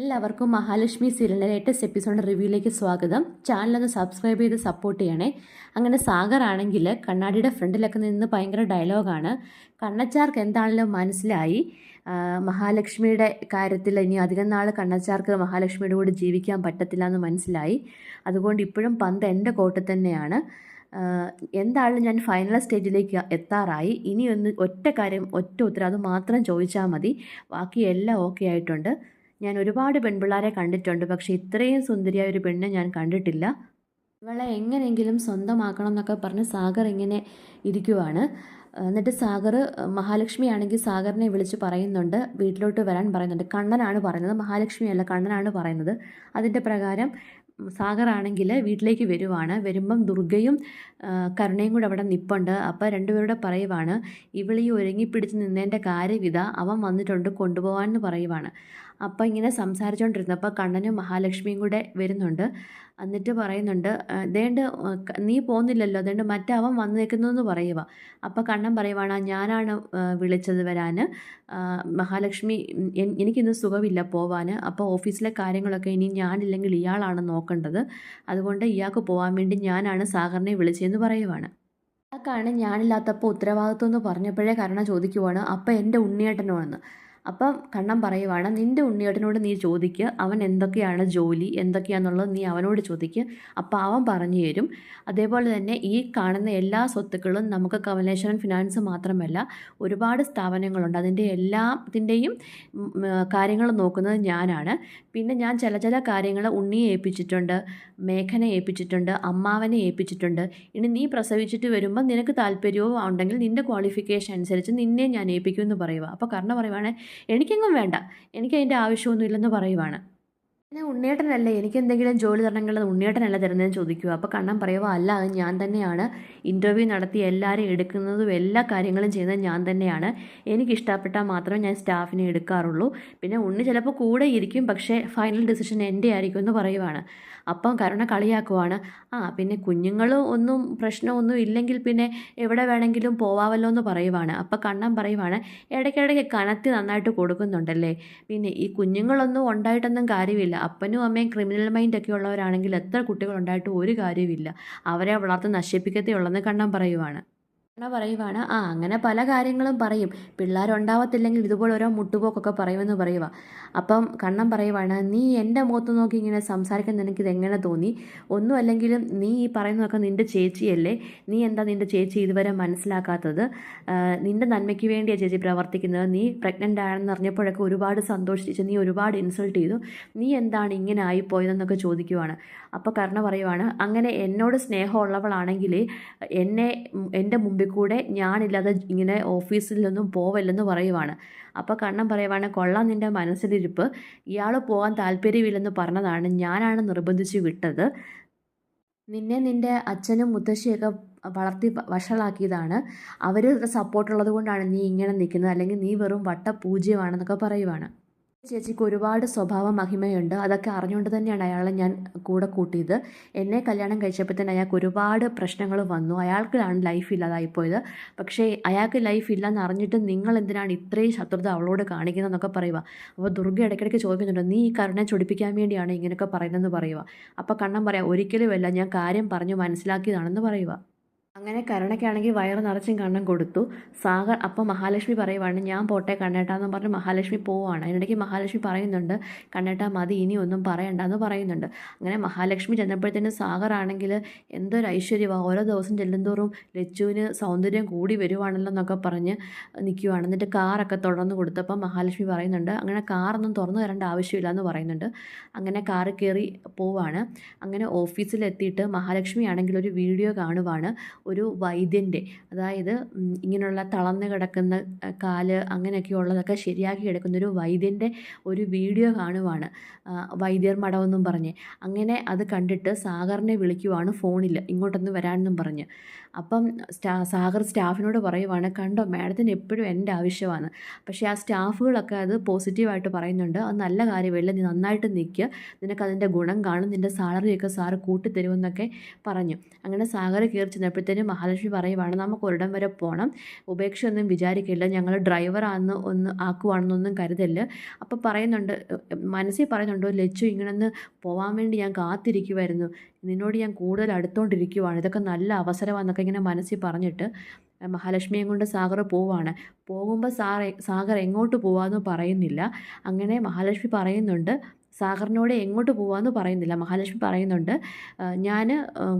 എല്ലാവർക്കും മഹാലക്ഷ്മി സീരിയലിന്റെ latest episode റിവ്യൂയിലേക്ക് സ്വാഗതം. ചാനലൊന്ന് സബ്സ്ക്രൈബ് ചെയ്ത് സപ്പോർട്ട് ചെയ്യണേ. അങ്ങനെ സാഗർ ആണെങ്കിൽ കണ്ണാടിയുടെ ഫ്രണ്ടിലൊക്കെ നിന്ന് ഭയങ്കര ഡയലോഗാണ് കണ്ണച്ചാർക്ക് എന്താണല്ലോ മനസ്സിലായി. മഹാലക്ഷ്മിയുടെ കാര്യത്തിൽ ഇനി അധികം നാൾ കണ്ണച്ചാർക്ക് മഹാലക്ഷ്മിയുടെ കൂടെ ജീവിക്കാൻ പറ്റത്തില്ല എന്ന് മനസ്സിലായി. അതുകൊണ്ട് ഇപ്പോഴും പന്ത് എന്റെ കോട്ട തന്നെയാണ്. എന്തായാലും ഞാൻ ഫൈനൽ സ്റ്റേജിലേക്ക് എത്താറായി. ഇനി ഒന്ന് ഒറ്റ കാര്യം ഒറ്റ ഉത്തരം അത് മാത്രം ചോദിച്ചാൽ മതി. ബാക്കി എല്ലാം ഓക്കെ ആയിട്ടുണ്ട്. ഞാൻ ഒരുപാട് പെൺപിള്ളാരെ കണ്ടിട്ടുണ്ട് പക്ഷേ ഇത്രയും സുന്ദരിയായ ഒരു പെണ്ണ് ഞാൻ കണ്ടിട്ടില്ല. ഇവളെ എങ്ങനെയെങ്കിലും സ്വന്തമാക്കണം എന്നൊക്കെ പറഞ്ഞ് സാഗർ ഇങ്ങനെ ഇരിക്കുവാണ്. എന്നിട്ട് സാഗർ മഹാലക്ഷ്മി ആണെങ്കിൽ സാഗറിനെ വിളിച്ച് പറയുന്നുണ്ട് വീട്ടിലോട്ട് വരാൻ പറയുന്നുണ്ട്. കണ്ണനാണ് പറയുന്നത്. മഹാലക്ഷ്മി അല്ല കണ്ണനാണ് പറയുന്നത്. അതിന്റെ പ്രകാരം സാഗർ ആണെങ്കിൽ വീട്ടിലേക്ക് വരുവാണ്. വരുമ്പം ദുർഗയും കരുണയും കൂടെ അവിടെ നിപ്പുണ്ട്. അപ്പോൾ രണ്ടുപേരുടെ പറയുവാണ് ഇവളീ ഒരുങ്ങിപ്പിടിച്ച് നിന്നതിന്റെ കാര്യവിധ അവൻ വന്നിട്ടുണ്ട് കൊണ്ടുപോകാമെന്ന് പറയുവാണ്. അപ്പോൾ ഇങ്ങനെ സംസാരിച്ചുകൊണ്ടിരുന്നപ്പോൾ കണ്ണനും മഹാലക്ഷ്മിയും കൂടെ വരുന്നുണ്ട്. എന്നിട്ട് പറയുന്നുണ്ട് ദേണ്ട് നീ പോകുന്നില്ലല്ലോ അതുകൊണ്ട് മറ്റേ അവൻ വന്നേക്കുന്നതെന്ന് പറയുക അപ്പോൾ കണ്ണൻ പറയുവാണ് ഞാനാണ് വിളിച്ചത് വരാൻ മഹാലക്ഷ്മി എനിക്കിന്ന് സുഖമില്ല പോവാൻ അപ്പോൾ ഓഫീസിലെ കാര്യങ്ങളൊക്കെ ഇനി ഞാനില്ലെങ്കിൽ ഇയാളാണ് നോക്കേണ്ടത്. അതുകൊണ്ട് ഇയാൾക്ക് പോകാൻ വേണ്ടി ഞാനാണ് സാഗറിനെ വിളിച്ചതെന്ന് പറയുവാണ്. അയാൾക്കാണ് ഞാനില്ലാത്തപ്പോൾ ഉത്തരവാദിത്വം എന്ന് പറഞ്ഞപ്പോഴേ കരുണ ചോദിക്കുവാണ് അപ്പം എന്റെ ഉണ്ണിയേട്ടനോ എന്ന് അപ്പം കണ്ണൻ പറയുവാണ് നിന്റെ ഉണ്ണിയേട്ടനോട് നീ ചോദിക്കുക അവൻ എന്തൊക്കെയാണ് ജോലി എന്തൊക്കെയാണെന്നുള്ളത് നീ അവനോട് ചോദിക്കുക അപ്പോൾ അവൻ പറഞ്ഞു തരും. അതേപോലെ തന്നെ ഈ കാണുന്ന എല്ലാ സ്വത്തുക്കളും നമുക്ക് കമലേശ്വരൻ ഫിനാൻസ് മാത്രമല്ല ഒരുപാട് സ്ഥാപനങ്ങളുണ്ട്. അതിന്റെ എല്ലാത്തിന്റെയും കാര്യങ്ങൾ നോക്കുന്നത് ഞാനാണ്. പിന്നെ ഞാൻ ചില ചില കാര്യങ്ങൾ ഉണ്ണിയെ ഏൽപ്പിച്ചിട്ടുണ്ട് മേഘനെ ഏൽപ്പിച്ചിട്ടുണ്ട് അമ്മാവനെ ഏൽപ്പിച്ചിട്ടുണ്ട്. ഇനി നീ പ്രസവിച്ചിട്ട് വരുമ്പോൾ നിനക്ക് താല്പര്യവും ഉണ്ടെങ്കിൽ നിന്റെ ക്വാളിഫിക്കേഷൻ അനുസരിച്ച് നിന്നെ ഞാൻ ഏൽപ്പിക്കുമെന്ന് പറയുക അപ്പോൾ കർണ പറയുവാണ് എനിക്കെങ്ങും വേണ്ട. എനിക്ക് അതിന്റെ ആവശ്യമൊന്നുമില്ലെന്ന് പറയുവാണ്. പിന്നെ ഉണ്ണിയേട്ടനല്ലേ എനിക്ക് എന്തെങ്കിലും ജോലി തരണമെങ്കിൽ അത് ഉണ്ണിയേട്ടനല്ല തരുന്നതെന്ന് ചോദിക്കുക. അപ്പോൾ കണ്ണൻ പറയുക അല്ല അത് ഞാൻ തന്നെയാണ്. ഇന്റർവ്യൂ നടത്തി എല്ലാവരെയും എടുക്കുന്നതും എല്ലാ കാര്യങ്ങളും ചെയ്യുന്നത് ഞാൻ തന്നെയാണ്. എനിക്ക് ഇഷ്ടപ്പെട്ടാൽ മാത്രമേ ഞാൻ സ്റ്റാഫിനെ എടുക്കാറുള്ളൂ. പിന്നെ ഉണ്ണി ചിലപ്പോൾ കൂടെ ഇരിക്കും പക്ഷേ ഫൈനൽ ഡിസിഷൻ എന്റെ ആയിരിക്കും എന്ന് പറയുവാണ്. അപ്പം കരുണ കളിയാക്കുവാണ്. ആ പിന്നെ കുഞ്ഞുങ്ങൾ ഒന്നും പ്രശ്നമൊന്നും ഇല്ലെങ്കിൽ പിന്നെ എവിടെ വേണമെങ്കിലും പോവാമല്ലോ എന്ന് പറയുവാണ്. അപ്പം കണ്ണൻ പറയുവാണ് ഇടയ്ക്കിടയ്ക്ക് കനത്തി നന്നായിട്ട് കൊടുക്കുന്നുണ്ടല്ലേ? പിന്നെ ഈ കുഞ്ഞുങ്ങളൊന്നും ഉണ്ടായിട്ടൊന്നും കാര്യമില്ല. അപ്പനും അമ്മയും ക്രിമിനൽ മൈൻഡ് ഒക്കെ ഉള്ളവരാണെങ്കിൽ എത്ര കുട്ടികളുണ്ടായിട്ടും ഒരു കാര്യമില്ല അവരെ വളർത്ത് നശിപ്പിക്കത്തേ ഉള്ളെന്ന് കണ്ണൻ പറയുവാണ്. കണ്ണ പറയുവാണ് ആ അങ്ങനെ പല കാര്യങ്ങളും പറയും. പിള്ളേരുണ്ടാവത്തില്ലെങ്കിൽ ഇതുപോലെ ഓരോ മുട്ടുപോക്കൊക്കെ പറയുമെന്ന് പറയുക അപ്പം കണ്ണം പറയുവാണ് നീ എന്റെ മുഖത്ത് നോക്കി ഇങ്ങനെ സംസാരിക്കാൻ നിനക്ക് ഇതെങ്ങനെ തോന്നി? ഒന്നും അല്ലെങ്കിലും നീ ഈ പറയുന്നതൊക്കെ നിന്റെ ചേച്ചിയല്ലേ? നീ എന്താ നിന്റെ ചേച്ചി ഇതുവരെ മനസ്സിലാക്കാത്തത്? നിന്റെ നന്മയ്ക്ക് വേണ്ടിയാണ് ചേച്ചി പ്രവർത്തിക്കുന്നത്. നീ പ്രഗ്നന്റ് ആണെന്ന് അറിഞ്ഞപ്പോഴൊക്കെ ഒരുപാട് സന്തോഷിച്ച് നീ ഒരുപാട് ഇൻസൾട്ട് ചെയ്തു. നീ എന്താണ് ഇങ്ങനെ ആയിപ്പോയതെന്നൊക്കെ ചോദിക്കുവാണ്. അപ്പോൾ കർണ പറയുവാണ് അങ്ങനെ എന്നോട് സ്നേഹമുള്ളവളാണെങ്കിൽ എന്നെ എന്റെ മുമ്പിൽ കൂടെ ഞാനില്ലാതെ ഇങ്ങനെ ഓഫീസിൽ ഓഫീസിലൊന്നും പോവല്ലെന്ന് പറയുവാണ്. അപ്പോൾ കണ്ണൻ പറയുവാണ് കൊള്ളാം നിന്റെ മനസ്സിലിരിപ്പ്. ഇയാൾ പോകാൻ താല്പര്യമില്ലെന്ന് പറഞ്ഞതാണ്. ഞാനാണ് നിർബന്ധിച്ച് വിട്ടത്. നിന്നെ നിന്റെ അച്ഛനും മുത്തശ്ശിയൊക്കെ വളർത്തി വഷളാക്കിയതാണ്. അവർ സപ്പോർട്ടുള്ളത് കൊണ്ടാണ് നീ ഇങ്ങനെ നിൽക്കുന്നത്. അല്ലെങ്കിൽ നീ വെറും വട്ട പൂജ്യമാണെന്നൊക്കെ പറയുവാണ്. ചേച്ചിക്ക് ഒരുപാട് സ്വഭാവ മഹിമയുണ്ട്. അതൊക്കെ അറിഞ്ഞുകൊണ്ട് തന്നെയാണ് അയാളെ ഞാൻ കൂടെ കൂട്ടിയത്. എന്നെ കല്യാണം കഴിച്ചപ്പോൾ തന്നെ അയാൾക്ക് ഒരുപാട് പ്രശ്നങ്ങൾ വന്നു. അയാൾക്കാണ് ലൈഫ് ഇല്ലാതായിപ്പോയത്. പക്ഷേ അയാൾക്ക് ലൈഫ് ഇല്ലെന്ന് അറിഞ്ഞിട്ട് നിങ്ങൾ എന്തിനാണ് ഇത്രയും ശത്രുത അവളോട് കാണിക്കുന്നതെന്നൊക്കെ പറയുക. അപ്പോൾ ദുർഗ ഇടയ്ക്കിടയ്ക്ക് ചോദിക്കുന്നുണ്ട് നീ ഈ കരുണെ ചൊടിപ്പിക്കാൻ വേണ്ടിയാണ് ഇങ്ങനെയൊക്കെ പറയുന്നതെന്ന് പറയുക. അപ്പോൾ കണ്ണം പറയാം ഒരിക്കലുമല്ല ഞാൻ കാര്യം പറഞ്ഞു മനസ്സിലാക്കിയതാണെന്ന് പറയുക. അങ്ങനെ കരുണയ്ക്കാണെങ്കിൽ വയറ് നിറച്ചും കണ്ണും കൊടുത്തു. സാഗർ അപ്പോൾ മഹാലക്ഷ്മി പറയുവാണ് ഞാൻ പോട്ടെ കണ്ണേട്ടാന്ന് പറഞ്ഞ് മഹാലക്ഷ്മി പോവാണ് അതിനിടയ്ക്ക് മഹാലക്ഷ്മി പറയുന്നുണ്ട് കണ്ണേട്ടാ മതി ഇനി ഒന്നും പറയണ്ട എന്ന് പറയുന്നുണ്ട്. അങ്ങനെ മഹാലക്ഷ്മി ചെന്നപ്പോഴത്തേനും സാഗർ ആണെങ്കിൽ എന്തൊരു ഐശ്വര്യമാണ് ഓരോ ദിവസം ചെല്ലുന്തോറും ലച്ചുവിന് സൗന്ദര്യം കൂടി വരുവാണല്ലോ എന്നൊക്കെ പറഞ്ഞ് നിൽക്കുവാണ് എന്നിട്ട് കാറൊക്കെ തുടർന്ന് കൊടുത്തപ്പോൾ മഹാലക്ഷ്മി പറയുന്നുണ്ട് അങ്ങനെ കാറൊന്നും തുറന്നു തരേണ്ട ആവശ്യമില്ല എന്ന് പറയുന്നുണ്ട്. അങ്ങനെ കാറ് കയറി പോവാണ്. അങ്ങനെ ഓഫീസിലെത്തിയിട്ട് മഹാലക്ഷ്മി ആണെങ്കിൽ ഒരു വീഡിയോ കാണുവാണ്. ഒരു വൈദ്യന്റെ അതായത് ഇങ്ങനെയുള്ള തളർന്ന് കിടക്കുന്ന കാൽ അങ്ങനെയൊക്കെ ഉള്ളതൊക്കെ ശരിയാക്കി എടുക്കുന്ന ഒരു വൈദ്യന്റെ ഒരു വീഡിയോ കാണുവാണ് വൈദ്യർ മടമെന്നും പറഞ്ഞ്. അങ്ങനെ അത് കണ്ടിട്ട് സാഗറിനെ വിളിക്കുവാണ് ഫോണിൽ ഇങ്ങോട്ടൊന്ന് വരാനെന്നും പറഞ്ഞ്. അപ്പം സ്റ്റാ സാഗർ സ്റ്റാഫിനോട് പറയുവാണ് കണ്ടോ മാഡത്തിന് എപ്പോഴും എന്റെ ആവശ്യമാണ്. പക്ഷേ ആ സ്റ്റാഫുകളൊക്കെ അത് പോസിറ്റീവായിട്ട് പറയുന്നുണ്ട്. അത് നല്ല കാര്യമല്ല നീ നന്നായിട്ട് നിൽക്കുക നിനക്കതിന്റെ ഗുണം കാണും. നിന്റെ സാലറിയൊക്കെ സാറ് കൂട്ടിത്തരുമെന്നൊക്കെ പറഞ്ഞു. അങ്ങനെ സാഗർ കയറി ചെന്നപ്പോഴത്തേനും മഹാലക്ഷ്മി പറയുവാണ് നമുക്ക് ഒരിടം വരെ പോകണം ഉപേക്ഷയൊന്നും വിചാരിക്കില്ല ഞങ്ങൾ ഡ്രൈവറാന്ന് ഒന്ന് ആക്കുവാണെന്നൊന്നും കരുതല്ല് അപ്പോൾ പറയുന്നുണ്ട് മനസ്സിൽ പറയുന്നുണ്ട് ലച്ചു ഇങ്ങനൊന്ന് പോകാൻ വേണ്ടി ഞാൻ കാത്തിരിക്കുമായിരുന്നു നിന്നോട് ഞാൻ കൂടുതൽ അടുത്തോണ്ടിരിക്കുവാണ്. ഇതൊക്കെ നല്ല അവസരമാണെന്നൊക്കെ ഇങ്ങനെ മനസ്സിൽ പറഞ്ഞിട്ട് മഹാലക്ഷ്മിയും കൊണ്ട് സാഗർ പോവാണ്. പോകുമ്പോൾ സാർ സാഗർ എങ്ങോട്ട് പോവാന്ന് പറയുന്നില്ല. അങ്ങനെ മഹാലക്ഷ്മി പറയുന്നുണ്ട് സാഗറിനോട് എങ്ങോട്ട് പോവാന്ന് പറയുന്നില്ല. മഹാലക്ഷ്മി പറയുന്നുണ്ട് ഞാൻ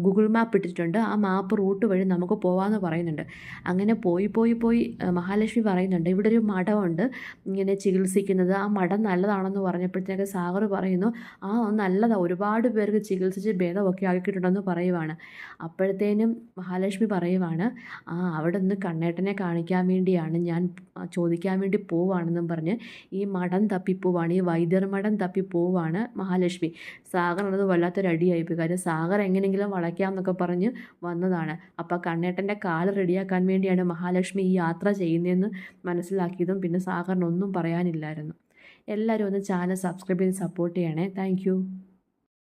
ഗൂഗിൾ മാപ്പ് ഇട്ടിട്ടുണ്ട്. ആ മാപ്പ് റൂട്ട് വഴി നമുക്ക് പോവാമെന്ന് പറയുന്നുണ്ട്. അങ്ങനെ പോയി പോയി പോയി മഹാലക്ഷ്മി പറയുന്നുണ്ട് ഇവിടെ ഒരു മഠമുണ്ട്. ഇങ്ങനെ ചികിത്സിക്കുന്നത്. ആ മഠം നല്ലതാണെന്ന് പറഞ്ഞപ്പോഴത്തേക്ക് സാഗർ പറയുന്നു ആ നല്ലതാണ് ഒരുപാട് പേർക്ക് ചികിത്സിച്ച് ഭേദമൊക്കെ ആക്കിയിട്ടുണ്ടെന്ന് പറയുവാണ്. അപ്പോഴത്തേനും മഹാലക്ഷ്മി പറയുവാണ് ആ അവിടെ നിന്ന് കണ്ണേട്ടനെ കാണിക്കാൻ വേണ്ടിയാണ് ഞാൻ ചോദിക്കാൻ വേണ്ടി പോവാണെന്നും പറഞ്ഞ് ഈ മഠം തപ്പിപ്പോവാണ്. ഈ വൈദ്യർ മഠം തപ്പി പോവാണ് മഹാലക്ഷ്മി. സാഗർ എന്നത് വല്ലാത്തൊരു അടിയായിപ്പോയി കാര്യം സാഗർ എങ്ങനെയെങ്കിലും വളയ്ക്കാം എന്നൊക്കെ പറഞ്ഞ് വന്നതാണ്. അപ്പോൾ കണ്ണേട്ടന്റെ കാൽ റെഡിയാക്കാൻ വേണ്ടിയാണ് മഹാലക്ഷ്മി ഈ യാത്ര ചെയ്യുന്നതെന്ന് മനസ്സിലാക്കിയതും പിന്നെ സാഗറിനൊന്നും പറയാനില്ലായിരുന്നു. എല്ലാവരും ഒന്ന് ചാനൽ സബ്സ്ക്രൈബ് ചെയ്ത് സപ്പോർട്ട് ചെയ്യണേ. താങ്ക്